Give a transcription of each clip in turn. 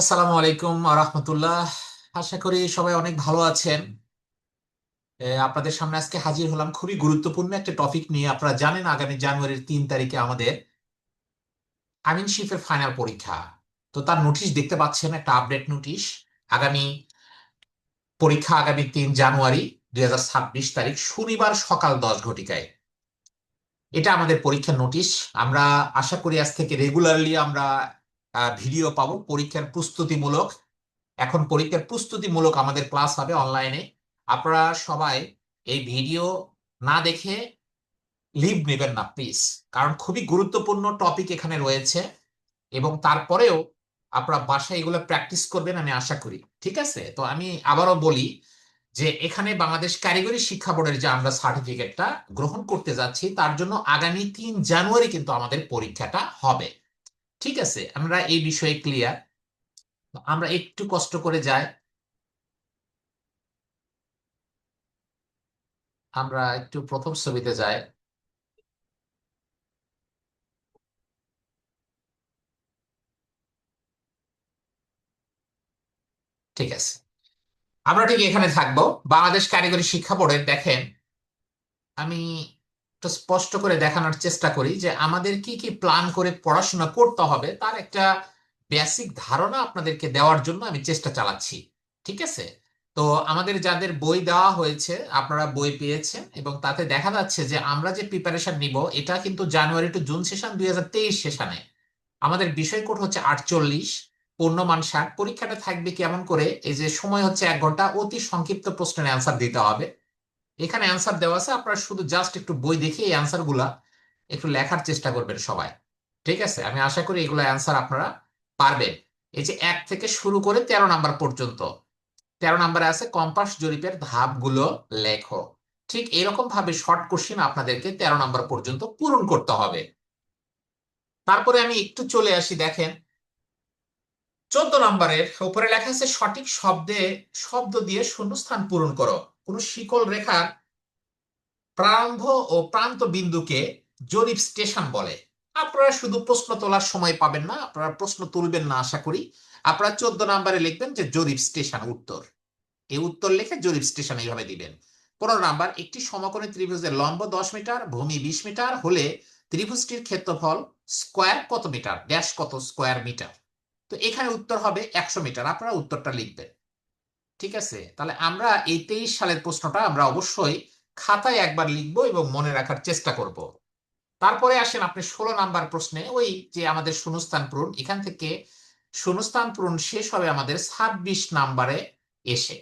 আসসালামু আলাইকুম রহমতুল্লাহ। আশা করি সবাই অনেক ভালো আছেন। আপনাদের সামনে আজকে হাজির হলাম খুবই গুরুত্বপূর্ণ একটা টপিক নিয়ে। আপনারা জানেন আগামী জানুয়ারির তিন তারিখে আমাদের আমিনশিপের ফাইনাল পরীক্ষা। তো তার নোটিশ দেখতে পাচ্ছেন, একটা আপডেট নোটিশ। আগামী পরীক্ষা আগামী তিন জানুয়ারি দুই হাজার ছাব্বিশ তারিখ, শনিবার সকাল দশ ঘটিকায়। এটা আমাদের পরীক্ষার নোটিশ। আমরা আশা করি আজ থেকে রেগুলারলি আমরা ভিডিও পাবো। পরীক্ষার প্রস্তুতিমূলক। এখন পরীক্ষার প্রস্তুতিমূলক আমাদের ক্লাস হবে অনলাইনে আপনারা সবাই এই ভিডিও না দেখে লিভ নেবেন না প্লিজ কারণ খুবই গুরুত্বপূর্ণ টপিক এখানে রয়েছে। এবং তারপরেও আপনারা বাসায় এগুলো প্র্যাকটিস করবেন আমি আশা করি। ঠিক আছে? তো আমি আবারও বলি যে এখানে বাংলাদেশ কারিগরি শিক্ষা বোর্ডের যে আমরা সার্টিফিকেটটা গ্রহণ করতে যাচ্ছি, তার জন্য আগামী তিন জানুয়ারি কিন্তু আমাদের পরীক্ষাটা হবে। ঠিক আছে, আমরা এই বিষয়ে ক্লিয়ার আমরা একটু কষ্ট করে যাই। আমরা একটু প্রথম ছবিতে যাই। ঠিক আছে। আমরা ঠিক এখানে থাকব। বাংলাদেশ কারিগরি শিক্ষা বোর্ডের দেখেন, আমি একটু স্পষ্ট করে দেখানোর চেষ্টা করি যে আমাদের কি কি প্ল্যান করে পড়াশোনা করতে হবে, তার একটা বেসিক ধারণা আপনাদেরকে দেওয়ার জন্য আমি চেষ্টা চালাচ্ছি, ঠিক আছে? তো আমাদের যাদের বই দেওয়া হয়েছে, আপনারা বই পেয়েছেন এবং তাতে দেখা যাচ্ছে যে আমরা যে প্রিপারেশন নিব, এটা কিন্তু জানুয়ারি টু জুন সেশন দুই হাজার তেইশ সেশনে আমাদের বিষয় কোড হচ্ছে আটচল্লিশ, পূর্ণমান ষাট, পরীক্ষাটা থাকবে কেমন করে, এই যে সময় হচ্ছে এক ঘণ্টা, অতি সংক্ষিপ্ত প্রশ্নের অ্যান্সার দিতে হবে। এখানে অ্যান্সার দেওয়া আছে, আপনারা শুধু জাস্ট একটু বই দেখে এই অ্যান্সারগুলা একটু লেখার চেষ্টা করবেন সবাই। ঠিক আছে? আমি আশা করি এগুলো অ্যান্সার আপনারা পারবেন। এই যে এক থেকে শুরু করে তেরো নাম্বার পর্যন্ত। তেরো নাম্বারে আছে, কম্পাস জরিপের ধাপগুলো লেখো। ঠিক এরকম ভাবে শর্ট কোশ্চিন আপনাদেরকে তেরো নাম্বার পর্যন্ত পূরণ করতে হবে। তারপরে আমি একটু চলে আসি, দেখেন। চোদ্দ নম্বরের উপরে লেখা আছে, সঠিক শব্দে, শব্দ দিয়ে শূন্যস্থান পূরণ করো। কোন শিকল রেখার প্রারম্ভ ও প্রান্ত বিন্দুকে জরিপ স্টেশন বলে, আপনারা শুধু প্রশ্ন তোলার সময় পাবেন না, আপনারা প্রশ্ন তুলবেন না, আশা করি। আপনারা চোদ্দ নাম্বারে লিখবেন যে জরিপ স্টেশন উত্তর। এই উত্তর লিখে জরিপ স্টেশন এইভাবে দিবেন। পনেরো নাম্বার, একটি সমকোণী ত্রিভুজের লম্ব দশ মিটার, ভূমি বিশ মিটার হলে ত্রিভুজটির ক্ষেত্রফল স্কোয়ার কত মিটার? ড্যাশ কত স্কোয়ার মিটার? তো এখানে উত্তর হবে একশো মিটার। আপনারা উত্তরটা লিখবেন। ঠিক আছে? তাহলে আমরা এই তেইশ সালের প্রশ্নটা আমরা অবশ্যই খাতায় একবার লিখব এবং মনে রাখার চেষ্টা করব। তারপরে আসেন আপনি ষোলো নাম্বার প্রশ্নে ওই যে আমাদের শূন্যস্থান পূরণ, এখান থেকে শূন্যস্থান পূরণ শেষ হবে আমাদের ছাব্বিশ নাম্বারে এসে।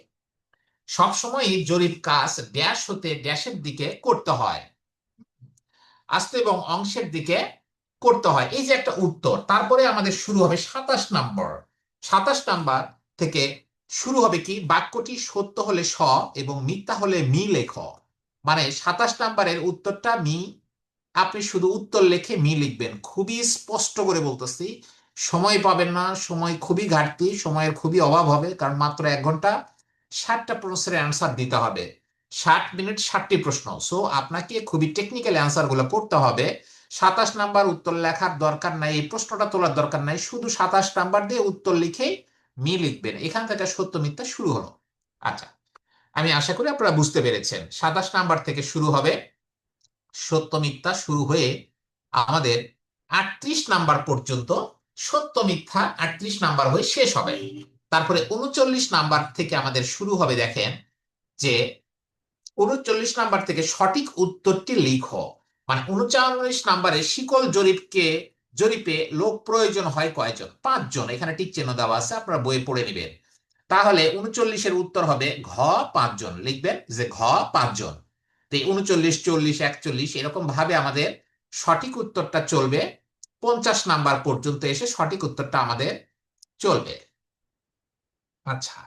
সবসময় জরিপ কাজ ড্যাশ হতে ড্যাশের দিকে করতে হয়। আস্ত এবং অংশের দিকে করতে হয়। এই যে একটা উত্তর, তারপরে আমাদের শুরু হবে সাতাশ নাম্বার। সাতাশ নাম্বার থেকে শুরু হবে কি? বাক্যটি সত্য হলে স এবং মিথ্যা হলে মি লেখ। মানে সাতাশ নাম্বারের উত্তরটা মি। আপনি শুধু উত্তর লেখে মি লিখবেন। খুবই স্পষ্ট করে বলতেছি। সময় পাবেন না, সময় খুবই ঘাটতি, সময়ের খুবই অভাব হবে, কারণ মাত্র এক ঘণ্টা ষাটটা প্রশ্নের অ্যান্সার দিতে হবে। ষাট মিনিট ষাটটি প্রশ্ন। সো আপনাকে খুবই টেকনিক্যাল অ্যান্সারগুলো করতে হবে। সাতাশ নাম্বার উত্তর লেখার দরকার নাই, এই প্রশ্নটা তোলার দরকার নাই। শুধু সাতাশ নাম্বার দিয়ে উত্তর লিখে মি লিখবেন। এখান থেকে সত্য মিথ্যা শুরু হলো। আচ্ছা আমি আশা করি আপনারা বুঝতে পেরেছেন। সাতাশ নাম্বার থেকে শুরু হবে। সত্য মিথ্যা শুরু হয়ে আমাদের আটত্রিশ নাম্বার পর্যন্ত সত্য মিথ্যা আটত্রিশ নাম্বার হয়ে শেষ হবে। তারপরে উনচল্লিশ নাম্বার থেকে আমাদের শুরু হবে, দেখেন যে উনচল্লিশ নাম্বার থেকে সঠিক উত্তরটি লিখো। মানে উনচল্লিশ নাম্বারে শিকল জরিপকে জরিপে লোক প্রয়োজন হয় কয়জন? পাঁচজন। এখানে টিক চিহ্ন দেওয়া আছে, আপনারা বইয়ে পড়ে নেবেন। তাহলে উনচল্লিশের উত্তর হবে ঘ পাঁচজন। লিখবেন যে ঘ পাঁচজন। তো উনচল্লিশ, চল্লিশ, একচল্লিশ এরকম ভাবে আমাদের সঠিক উত্তরটা চলবে। পঞ্চাশ নাম্বার পর্যন্ত এসে সঠিক উত্তরটা আমাদের চলবে। আচ্ছা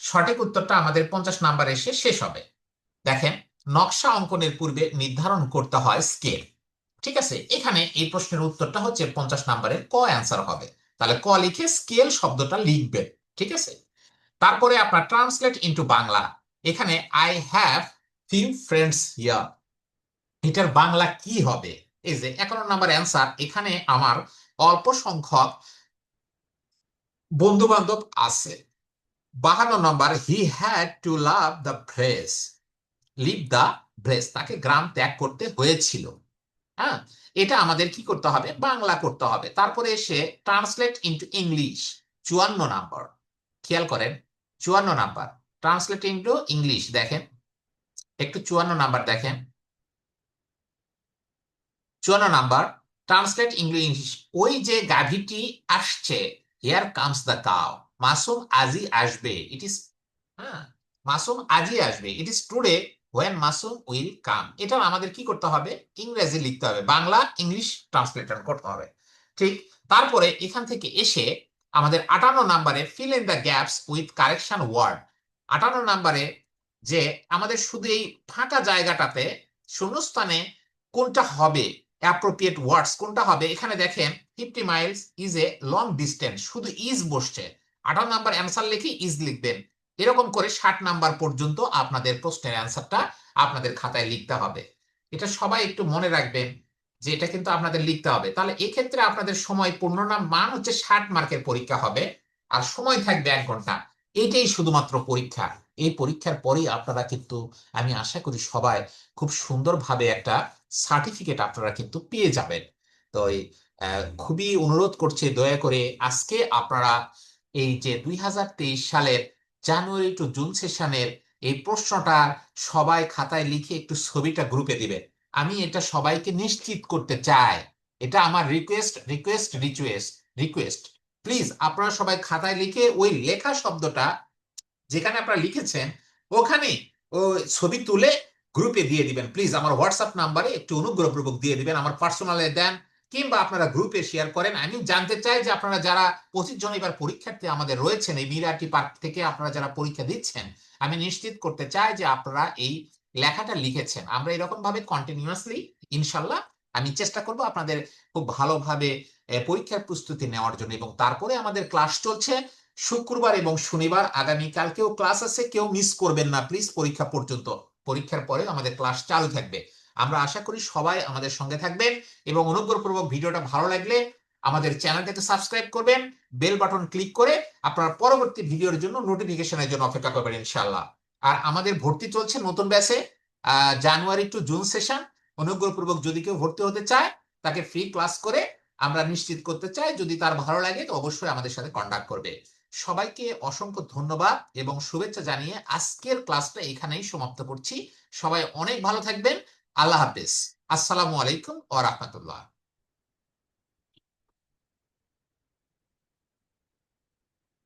সঠিক উত্তরটা আমাদের পঞ্চাশ নাম্বার এসে শেষ হবে। দেখেন, নকশা অঙ্কনের পূর্বে নির্ধারণ করতে হয় স্কেল। ঠিক আছে? এখানে এই প্রশ্নের উত্তরটা হচ্ছে পঞ্চাশ নাম্বারের ক অ্যান্সার হবে। তাহলে ক লিখে স্কেল শব্দটা লিখবেন ঠিক আছে? তারপরে আপনার ট্রান্সলেট ইন্টু বাংলা। এখানে আই হ্যাভ ফিউ ফ্রেন্ডস ইয়ার এটার বাংলা কি হবে? এই যে একান্ন নাম্বার অ্যান্সার এখানে আমার অল্প সংখ্যক বন্ধু বান্ধব আছে। বাহান্ন নম্বর he had to leave the place leave the place তাকে গ্রাম ত্যাগ করতে হয়েছিল। হ্যাঁ? এটা আমাদের কি করতে হবে? বাংলা করতে হবে। তারপরে এসে ট্রান্সলেট ইন্টু ইংলিশ চুয়ান্ন নাম্বার। খেয়াল করেন, চুয়ান্ন নাম্বার। ট্রান্সলেট ইন্টু ইংলিশ দেখেন। একটু চুয়ান্ন নাম্বার দেখেন। চুয়ান্ন নাম্বার ট্রান্সলেট ইংলিশ ওই যে গাভীটি আসছে here comes the cow Masum আজই আসবে। ইট ইস হ্যাঁ মাসুম আজই আসবে। It is today when Masum will come এটা আমাদের কি করতে হবে? ইংরেজি লিখতে হবে। বাংলা, ইংলিশ ট্রান্সলেটর করতে হবে। ঠিক? তারপরে এখান থেকে এসে আমাদের আটান্ন নাম্বারে fill in the gaps with correction word আটান্ন নাম্বারে যে আমাদের শুধু এই ফাঁকা জায়গাটাতে শূন্যস্থানে কোনটা হবে? অ্যাপ্রোপ্রিয়েট ওয়ার্ডস কোনটা হবে? এখানে দেখেন fifty miles is a long distance শুধু ইজ বসছে। আঠারো নাম্বার অ্যান্সার লিখে ইজ লিখবেন। এরকম করে ষাট নাম্বার পর্যন্ত আপনাদের প্রশ্নের অ্যান্সারটা আপনাদের খাতায় লিখতে হবে। এটা সবাই একটু মনে রাখবেন যে এটা কিন্তু আপনাদের লিখতে হবে। তাহলে এক্ষেত্রে আপনাদের সময় পূর্ণনাম মান হচ্ছে ষাট মার্কের পরীক্ষা হবে আর সময় থাকবে এক ঘণ্টা। এটাই শুধুমাত্র পরীক্ষা। এই পরীক্ষার পরেই আপনারা কিন্তু, আমি আশা করি সবাই খুব সুন্দরভাবে একটা সার্টিফিকেট আপনারা কিন্তু পেয়ে যাবেন। তো খুবই অনুরোধ করছে, দয়া করে আজকে আপনারা এই যে দুই হাজার তেইশ সালের জানুয়ারি টু জুন সেশনের এই প্রশ্নটা সবাই খাতায় লিখে একটু ছবিটা গ্রুপে দিবেন আমি এটা সবাইকে নিশ্চিত করতে চাই। এটা আমার request request request request please আপনারা সবাই খাতায় লিখে ওই লেখা শব্দটা যেখানে আপনারা লিখেছেন, ওখানে ও ছবি তুলে গ্রুপে দিয়ে দিবেন। প্লিজ আমার হোয়াটসঅ্যাপ নাম্বারে একটু অনুগ্রহপূর্বক দিয়ে দিবেন, আমার পার্সোনালে দেন। কিংবা আপনারা গ্রুপে শেয়ার করেন আমি জানতে চাই যে আপনারা যারা পঁচিশ জন এবার পরীক্ষার্থী আমাদের রয়েছেন, এই মিরাটি পার্ক থেকে আপনারা যারা পরীক্ষা দিচ্ছেন, আমি নিশ্চিত করতে চাই যে আপনারা এই লেখাটা লিখেছেন। আমরা এরকম ভাবে কন্টিনিউয়াসলি ইনশাল্লাহ, আমি চেষ্টা করব আপনাদের খুব ভালোভাবে পরীক্ষার প্রস্তুতি নেওয়ার জন্য। এবং তারপরে আমাদের ক্লাস চলছে শুক্রবার এবং শনিবার। আগামীকালকেও ক্লাস আছে, কেউ মিস করবেন না প্লিজ পরীক্ষা পর্যন্ত। পরীক্ষার পরে আমাদের ক্লাস চালু থাকবে। আমরা আশা করি সবাই আমাদের সঙ্গে থাকবেন এবং অনুগ্রহপূর্বক ভিডিওটা ভালো লাগলে আমাদের চ্যানেলটাকে সাবস্ক্রাইব করবেন, বেল বাটন ক্লিক করে আপনার পরবর্তী ভিডিওর জন্য নোটিফিকেশনের জন্য অপেক্ষা করবেন ইনশাল্লাহ আর আমাদের ভর্তি চলছে নতুন ব্যাচে জানুয়ারি টু জুন সেশন অনুগ্রহপূর্বক যদি কেউ ভর্তি হতে চায়, তাকে ফ্রি ক্লাস করে আমরা নিশ্চিত করতে চাই, যদি তার ভালো লাগে তো অবশ্যই আমাদের সাথে কন্ট্যাক্ট করবে। সবাইকে অসংখ্য ধন্যবাদ এবং শুভেচ্ছা জানিয়ে আজকের ক্লাসটা এখানেই সমাপ্ত করছি। সবাই অনেক ভালো থাকবেন আল্লাহ হাফেজ। আসসালামু আলাইকুম ও রাহমাতুল্লাহ।